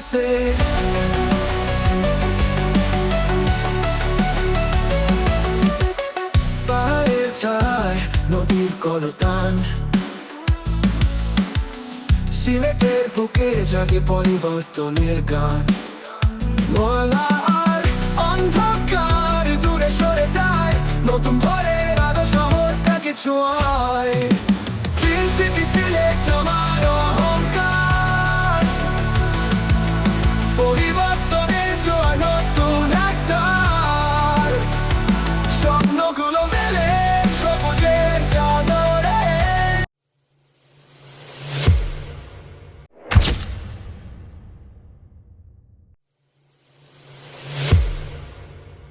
আছে। পায়ের ছায় নদীর কলতান। সিলেটের বুকে জাগে পরিবর্তনের গান। মলা আর অন্ধকার দূরে সরে যায়। নতুন ভরের আলো শহরটাকে ছোঁয়ায় সিলেট আমার